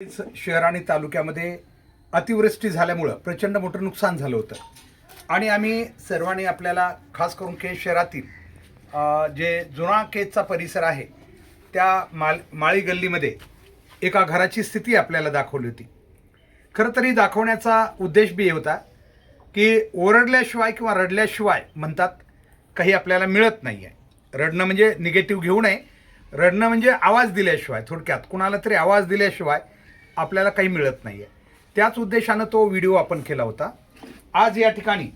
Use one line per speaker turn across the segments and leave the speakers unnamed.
शहर आणि तालुक्यामध्ये अतिवृष्टी झाल्यामुळं प्रचंड मोठं नुकसान झालं होतं. आणि आम्ही सर्वांनी आपल्याला खास करून केज शहरातील जे जुना केजचा परिसर आहे त्या माल माळी गल्लीमध्ये एका घराची स्थिती आपल्याला दाखवली होती. खरं तरी दाखवण्याचा उद्देश बी हे होता की ओरडल्याशिवाय किंवा रडल्याशिवाय म्हणतात काही आपल्याला मिळत नाही आहे रडणं म्हणजे निगेटिव्ह घेऊ नये. रडणं म्हणजे आवाज दिल्याशिवाय थोडक्यात कुणाला तरी आवाज दिल्याशिवाय आपल्याला काही मिळत नाही आहे त्याच उद्देशानं तो व्हिडिओ आपण केला होता. आज या ठिकाणी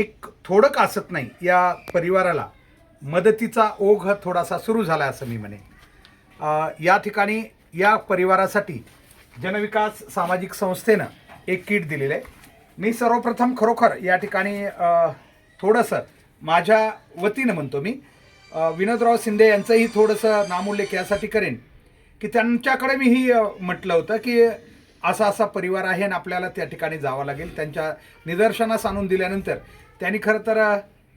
एक थोडं कासत नाही या परिवाराला मदतीचा ओघ थोडासा सुरू झाला असं मी म्हणेन. या ठिकाणी या परिवारासाठी जनविकास सामाजिक संस्थेनं एक किट दिलेलं आहे. मी सर्वप्रथम खरोखर या ठिकाणी थोडंसं माझ्या वतीनं म्हणतो मी. विनोदराव शिंदे यांचंही थोडंसं नामोल्लेख यासाठी करेन. की त्यांच्याकडे मी ही म्हटलं होतं की असा असा परिवार आहे आणि आपल्याला त्या ठिकाणी जावं लागेल. त्यांच्या निदर्शनास आणून दिल्यानंतर त्यांनी खरं तर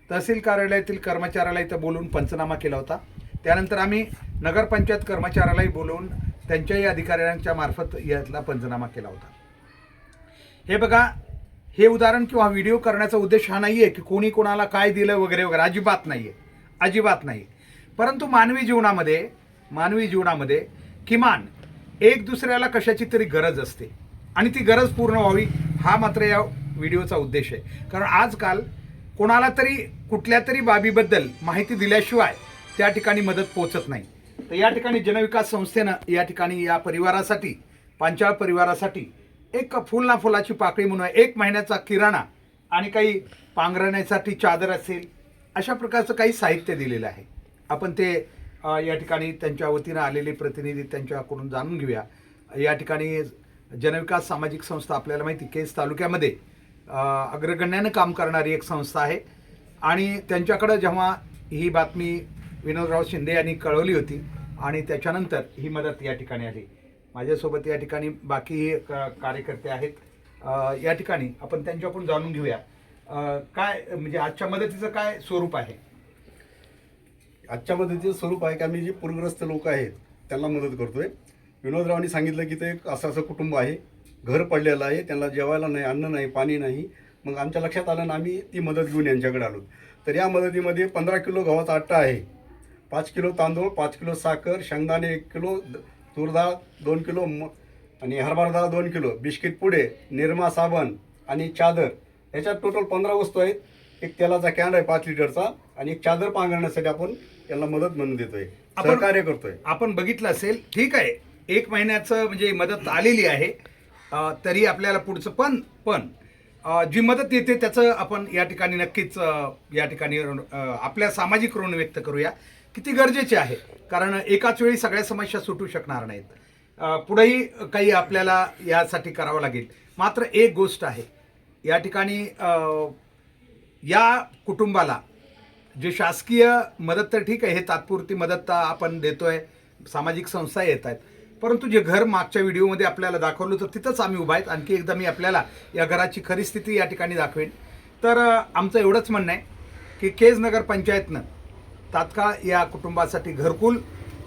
तहसील कार्यालयातील कर्मचाऱ्याला इथं बोलून पंचनामा केला होता. त्यानंतर आम्ही नगरपंचायत कर्मचाऱ्यालाही बोलवून त्यांच्याही अधिकाऱ्यांच्या मार्फत यातला पंचनामा केला होता. हे बघा हे उदाहरण किंवा व्हिडिओ करण्याचा उद्देश हा नाही आहे की कोणी कोणाला काय दिलं वगैरे वगैरे अजिबात नाही आहे अजिबात नाही. परंतु मानवी जीवनामध्ये मानवी जीवनामध्ये किमान एक दुसऱ्याला कशाची तरी गरज असते. आणि ती गरज पूर्ण व्हावी हा मात्र या व्हिडिओचा उद्देश आहे. कारण आजकाल कोणाला तरी कुठल्या तरी बाबीबद्दल माहिती दिल्याशिवाय त्या ठिकाणी मदत पोचत नाही. तर या ठिकाणी जनविकास संस्थेनं या ठिकाणी या परिवारासाठी पांचाळ परिवारासाठी एक फुल ना फुलाची पाकळी म्हणून एक महिन्याचा किराणा आणि काही पांघरण्यासाठी चादर असेल अशा प्रकारचं काही साहित्य दिलेलं आहे. आपण ते या ठिकाणी त्यांच्या वतीनं आलेले प्रतिनिधी त्यांच्याकडून जाणून घेऊया. या ठिकाणी जनविकास सामाजिक संस्था आपल्याला माहिती केस तालुक्यामध्ये अग्रगण्यानं काम करणारी एक संस्था आहे. आणि त्यांच्याकडं जेव्हा ही बातमी विनोदराव शिंदे यांनी कळवली होती आणि त्याच्यानंतर ही मदत या ठिकाणी आली. माझ्यासोबत या ठिकाणी बाकी क- कार्यकर्ते आहेत. या ठिकाणी आपण त्यांच्याकडून जाणून घेऊया. काय म्हणजे आजच्या मदतीचं काय स्वरूप आहे?
आजच्या मदतीचं स्वरूप आहे की आम्ही जे पूरग्रस्त लोक आहेत त्यांना मदत करतोय. विनोदरावांनी सांगितलं की ते एक असं असं कुटुंब आहे घर पडलेलं आहे त्यांना जेवायला नाही अन्न नाही पाणी नाही. मग आमच्या लक्षात आलं ना आम्ही ती मदत घेऊन यांच्याकडे आलो. तर या मदतीमध्ये पंधरा किलो गव्हाचा आट्टा आहे पाच किलो तांदूळ पाच किलो साखर शेंगदाणे एक किलो द- तूर डाळ दोन किलो म आणि हरभरा डाळ दोन किलो बिस्किट पुडे निरमा साबण आणि चादर. याच्यात टोटल पंधरा वस्तू आहेत. एक तेलाचा कॅन आहे पाच लिटरचा आणि एक चादर पांघरण्यासाठी आपण यांना मदत म्हणून देतोय.
आपण-
सहकार्य करतोय.
आपण बघितलं असेल ठीक आहे. एक महिन्याचं म्हणजे मदत आलेली आहे. अ, तरी आपल्याला पुढचं पण पण अ, जी मदत येते त्याचं आपण या ठिकाणी नक्कीच अ, या ठिकाणी अ, आपल्या सामाजिक ऋण व्यक्त करूया. किती गरजेचे आहे? कारण एकाच वेळी सगळ्या समस्या सुटू शकणार नाहीत. अ, पुढेही काही आपल्याला यासाठी करावं लागेल. मात्र एक गोष्ट आहे. या ठिकाणी अ, या कुटुंबाला जे शासकीय मदत तर ठीक आहे हे तात्पुरती मदत आपण आपण देतोय सामाजिक संस्था येत आहेत. परंतु जे घर मागच्या व्हिडिओमध्ये आपल्याला दाखवलं तर तिथंच आम्ही उभा आहेत. आणखी एकदा मी आपल्याला या घराची खरी स्थिती या ठिकाणी दाखवेन. तर आमचं एवढंच म्हणणं आहे की केज नगर पंचायतनं तात्काळ या कुटुंबासाठी घरकुल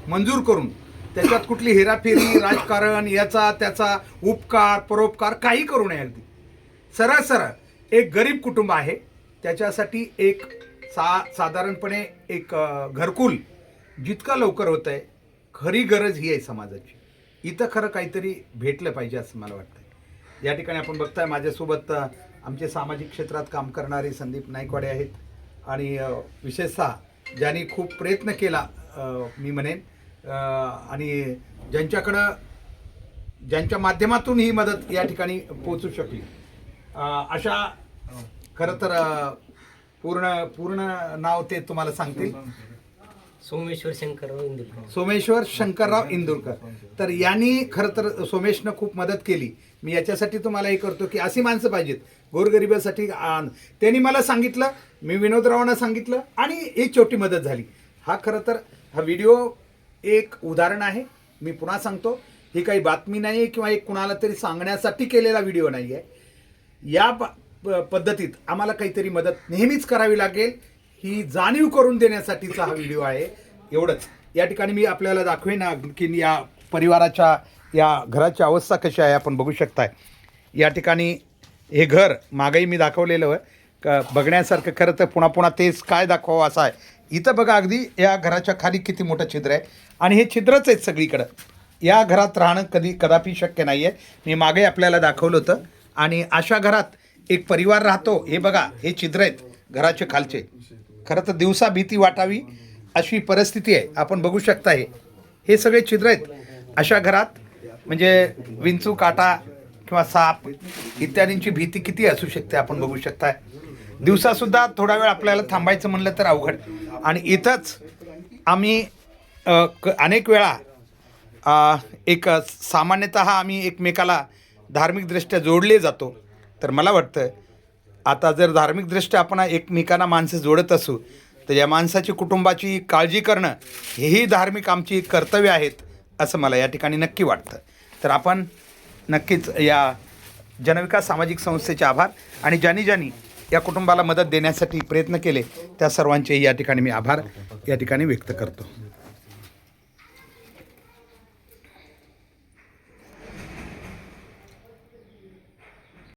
मंजूर करून त्याच्यात कुठली हेराफेरी राजकारण याचा त्याचा उपकार परोपकार काही करू नये अगदी. सरळ सरळ एक गरीब कुटुंब आहे. त्याच्यासाठी एक सा साधारणपणे एक घरकुल जितकं लवकर होतं आहे खरी गरज ही आहे समाजाची. इथं खरं काहीतरी भेटलं पाहिजे असं मला वाटतं या ठिकाणी आपण बघताय माझ्यासोबत आमचे सामाजिक क्षेत्रात काम करणारे संदीप नाईकवाडे आहेत. आणि विशेषतः ज्यांनी खूप प्रयत्न केला मी म्हणेन आणि ज्यांच्याकडं ज्यांच्या माध्यमातून ही मदत या ठिकाणी पोचू शकली. अशा खरं तर पूर्ण पूर्ण नाव ते तुम्हाला सांगतील.
सोमेश्वर शंकरराव इंदुरकर
सोमेश्वर शंकरराव इंदुरकर तर यांनी खरं तर सोमेशनं खूप मदत केली. मी याच्यासाठी तुम्हाला हे करतो की अशी माणसं पाहिजेत. गोरगरिबासाठी. त्यांनी मला सांगितलं मी विनोदरावांना सांगितलं आणि एक छोटी मदत झाली. हा खरं तर हा व्हिडिओ एक उदाहरण आहे. मी पुन्हा सांगतो ही काही बातमी नाही आहे किंवा एक कुणाला तरी सांगण्यासाठी केलेला व्हिडिओ नाही आहे या पद्धतीत आम्हाला काहीतरी मदत नेहमीच करावी लागेल. ही जाणीव करून देण्यासाठीचा हा व्हिडिओ आहे. एवढंच. या ठिकाणी मी आपल्याला दाखवेन की या परिवाराच्या या घराची अवस्था कशी आहे आपण बघू शकताय. या ठिकाणी हे घर मागही मी दाखवलेलं आहे. क बघण्यासारखं खरं तर पुन्हा पुन्हा तेच काय दाखवावं असं आहे. इथं बघा अगदी या घराच्या खाली किती मोठं छिद्र आहे. आणि हे छिद्रच आहेत सगळीकडं. या घरात राहणं कधी कदापि शक्य नाही आहे मी मागे आपल्याला दाखवलं होतं. आणि अशा घरात एक परिवार राहतो हे बघा हे छिद्र आहेत घराचे खालचे. खरं तर दिवसा भीती वाटावी अशी परिस्थिती आहे. आपण बघू शकता हे. हे सगळे छिद्र आहेत. अशा घरात म्हणजे विंचू काटा किंवा साप इत्यादींची भीती किती असू शकते आपण बघू शकताय. दिवसासुद्धा थोडा वेळ आपल्याला थांबायचं म्हणलं तर अवघड. आणि इथंच आम्ही क अनेक वेळा एक सामान्यतः आम्ही एकमेकाला धार्मिकदृष्ट्या जोडले जातो. तर मला वाटतं आता जर धार्मिकदृष्ट्या आपण एकमेकांना माणसं जोडत असू तर या माणसाची कुटुंबाची काळजी करणं हेही धार्मिक आमची कर्तव्य आहेत असं मला या ठिकाणी नक्की वाटतं. तर आपण नक्कीच या जनविकास सामाजिक संस्थेचे आभार आणि ज्यांनी ज्यांनी या कुटुंबाला मदत देण्यासाठी प्रयत्न केले त्या सर्वांचेही या ठिकाणी मी आभार या ठिकाणी व्यक्त करतो.